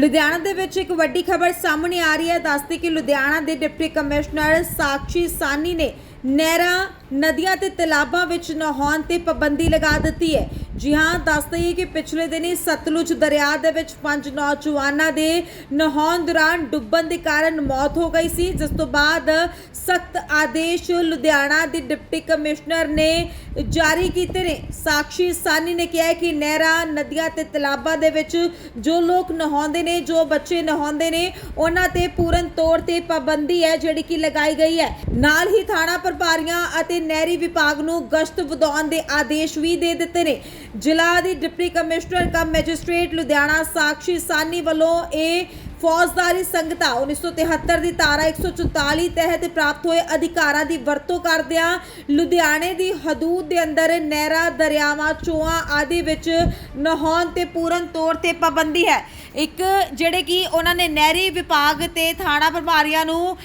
ਲੁਧਿਆਣਾ ਦੇ ਵਿੱਚ ਇੱਕ ਵੱਡੀ ਖਬਰ ਸਾਹਮਣੇ ਆ ਰਹੀ ਹੈ। ਦੱਸਦੇ ਕਿ ਲੁਧਿਆਣਾ ਦੇ ਡਿਪਟੀ ਕਮਿਸ਼ਨਰ ਸਾਕਸ਼ੀ ਸਾਨੀ ਨੇ ਨਹਿਰਾਂ, ਨਦੀਆਂ ਤੇ ਤਲਾਬਾਂ ਵਿੱਚ ਨਹਾਉਣ ਤੇ ਪਾਬੰਦੀ ਲਗਾ ਦਿੱਤੀ ਹੈ। ਜੀ ਹਾਂ ਦੱਸਦੇ ਹੀ ਕਿ ਪਿਛਲੇ ਦਿਨੀ ਸਤਲੁਜ ਦਰਿਆ ਦੇ ਵਿੱਚ ਪੰਜ ਨੌਜਵਾਨਾਂ ਦੇ ਨਹਾਉਣ ਦੌਰਾਨ ਡੁੱਬਣ ਦੇ ਕਾਰਨ ਮੌਤ ਹੋ ਗਈ ਸੀ। ਜਿਸ ਤੋਂ ਬਾਅਦ ਸਖਤ ਆਦੇਸ਼ ਲੁਧਿਆਣਾ ਦੇ ਡਿਪਟੀ ਕਮਿਸ਼ਨਰ ਨੇ ਜਾਰੀ ਕੀਤੇ ਨੇ। ਸਾਕਸ਼ੀ ਸਾਨੀ ਨੇ ਕਿਹਾ ਕਿ ਨਹਿਰਾਂ, ਨਦੀਆਂ ਤੇ ਤਲਾਬਾਂ ਦੇ ਵਿੱਚ ਜੋ ਲੋਕ ਨਹਾਉਂਦੇ ਨੇ, ਜੋ ਬੱਚੇ ਨਹਾਉਂਦੇ ਨੇ, ਉਹਨਾਂ ਤੇ ਪੂਰਨ ਤੌਰ ਤੇ ਪਾਬੰਦੀ ਹੈ ਜਿਹੜੀ ਕਿ ਲਗਾਈ ਗਈ ਹੈ। ਨਾਲ ਹੀ ਥਾਣਾ ਪ੍ਰਭਾਰੀਆਂ ਅਤੇ ਨਹਿਰੀ ਵਿਭਾਗ ਨੂੰ ਗਸ਼ਤ ਵਧਾਉਣ ਦੇ ਆਦੇਸ਼ ਵੀ ਦੇ ਦਿੱਤੇ ਨੇ। ਜ਼ਿਲ੍ਹਾ ਦੀ deputy commissioner cum magistrate Ludhiana Sakshi Sawhney ਵੱਲੋਂ ਇਹ ਫੌਜਦਾਰੀ ਸੰਗਤਾ 1973 ਦੀ ਧਾਰਾ 144 ਤਹਿਤ ਪ੍ਰਾਪਤ ਹੋਏ ਅਧਿਕਾਰਾਂ ਦੀ ਵਰਤੋਂ ਕਰਦਿਆਂ ਲੁਧਿਆਣੇ ਦੀ ਹਦੂਦ ਦੇ ਅੰਦਰ ਨਹਿਰਾਂ, ਦਰਿਆਵਾਂ, ਚੋਆਂ ਆਦਿ ਵਿੱਚ ਨਹਾਉਣ ਤੇ ਪੂਰਨ ਤੌਰ ਤੇ ਪਾਬੰਦੀ ਹੈ। ਇੱਕ ਜਿਹੜੇ ਕਿ ਉਹਨਾਂ ਨੇ ਨਹਿਰੀ ਵਿਭਾਗ ਤੇ ਥਾਣਾ ਪ੍ਰਭਾਰੀਆਂ ਨੂੰ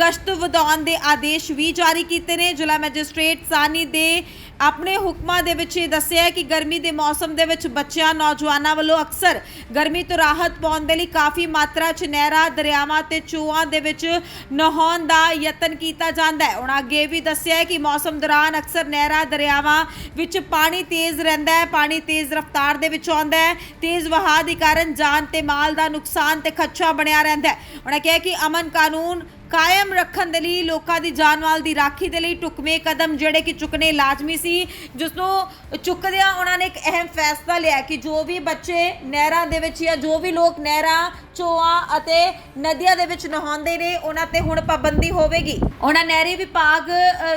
ਗਸ਼ਤ ਵਧਾਉਣ ਦੇ ਆਦੇਸ਼ ਵੀ ਜਾਰੀ ਕੀਤੇ ਨੇ। ਜ਼ਿਲ੍ਹਾ ਮੈਜਿਸਟ੍ਰੇਟ ਸਾਨੀ ਦੇ ਆਪਣੇ ਹੁਕਮਾਂ ਦੇ ਵਿੱਚ ਇਹ ਦੱਸਿਆ ਕਿ ਗਰਮੀ ਦੇ ਮੌਸਮ ਦੇ ਵਿੱਚ ਬੱਚਿਆਂ, ਨੌਜਵਾਨਾਂ ਵੱਲੋਂ ਅਕਸਰ ਗਰਮੀ ਤੋਂ ਰਾਹਤ ਪਾਉਣ ਦੇ ਲਈ ਕਾਫੀ ਮਾਤਰਾ 'ਚ ਨਹਿਰਾਂ, ਦਰਿਆਵਾਂ ਤੇ ਚੂਹਾਂ ਦੇ ਵਿੱਚ ਨਹਾਉਣ ਦਾ ਯਤਨ ਕੀਤਾ ਜਾਂਦਾ ਹੈ। ਉਹਨਾਂ ਅੱਗੇ ਵੀ ਦੱਸਿਆ ਹੈ ਕਿ ਮੌਸਮ ਦੌਰਾਨ ਅਕਸਰ ਨਹਿਰਾਂ, ਦਰਿਆਵਾਂ ਵਿੱਚ ਪਾਣੀ ਤੇਜ਼ ਰਹਿੰਦਾ ਹੈ, ਪਾਣੀ ਤੇਜ਼ ਰਫ਼ਤਾਰ ਦੇ ਵਿੱਚ ਆਉਂਦਾ ਹੈ। ਤੇਜ਼ ਵਹਾਅ ਦੇ ਕਾਰਨ ਜਾਨ ਤੇ ਮਾਲ ਦਾ ਨੁਕਸਾਨ ਤੇ ਖਦਸ਼ਾ ਬਣਿਆ ਰਹਿੰਦਾ ਹੈ। ਉਹਨਾਂ ਕਿਹਾ ਕਿ ਅਮਨ ਕਾਨੂੰਨ ਕਾਇਮ ਰੱਖਣ ਦੇ ਲਈ, ਲੋਕਾਂ ਦੀ ਜਾਨ ਮਾਲ ਦੀ ਰਾਖੀ ਦੇ ਲਈ ਟੁਕਮੇ ਕਦਮ ਜਿਹੜੇ ਕਿ ਚੁੱਕਣੇ ਲਾਜ਼ਮੀ ਸੀ, ਜਿਸ ਨੂੰ ਚੁੱਕਦਿਆਂ ਉਹਨਾਂ ਨੇ ਇੱਕ ਅਹਿਮ ਫੈਸਲਾ ਲਿਆ ਕਿ ਜੋ ਵੀ ਬੱਚੇ ਨਹਿਰਾਂ ਦੇ ਵਿੱਚ ਜਾਂ ਜੋ ਵੀ ਲੋਕ ਨਹਿਰਾਂ, ਚੋਆਂ ਅਤੇ ਨਦੀਆਂ ਦੇ ਵਿੱਚ ਨਹਾਉਂਦੇ ਨੇ, ਉਹਨਾਂ ਤੇ ਹੁਣ ਪਾਬੰਦੀ ਹੋਵੇਗੀ। ਉਹਨਾਂ ਨਹਿਰੀ ਵਿਭਾਗ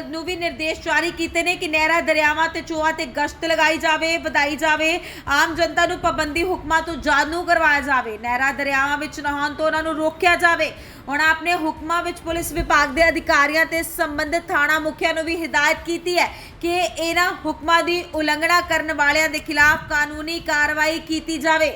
ਨੂੰ ਵੀ ਨਿਰਦੇਸ਼ ਜਾਰੀ ਕੀਤੇ ਨੇ ਕਿ ਨਹਿਰਾਂ, ਦਰਿਆਵਾਂ ਤੇ ਚੋਆਂ ਤੇ ਗਸ਼ਤ ਲਗਾਈ ਜਾਵੇ, ਵਧਾਈ ਜਾਵੇ। ਆਮ ਜਨਤਾ ਨੂੰ ਪਾਬੰਦੀ ਹੁਕਮਾਂ ਤੋਂ ਜਾਣੂ ਕਰਵਾਇਆ ਜਾਵੇ। ਨਹਿਰਾਂ, ਦਰਿਆਵਾਂ ਵਿੱਚ ਨਹਾਉਣ ਤੋਂ ਉਹਨਾਂ ਨੂੰ ਰੋਕਿਆ ਜਾਵੇ। ਹੁਣ ਆਪਣੇ ਹੁਕਮਾਂ ਵਿੱਚ ਪੁਲਿਸ ਵਿਭਾਗ ਦੇ ਅਧਿਕਾਰੀਆਂ ਤੇ ਸੰਬੰਧਿਤ ਥਾਣਾ ਮੁਖੀਆਂ ਨੂੰ ਵੀ ਹਦਾਇਤ ਕੀਤੀ ਹੈ ਕਿ ਇਹਨਾਂ ਹੁਕਮਾਂ ਦੀ ਉਲੰਘਣਾ ਕਰਨ ਵਾਲਿਆਂ ਦੇ ਖਿਲਾਫ ਕਾਨੂੰਨੀ ਕਾਰਵਾਈ ਕੀਤੀ ਜਾਵੇ।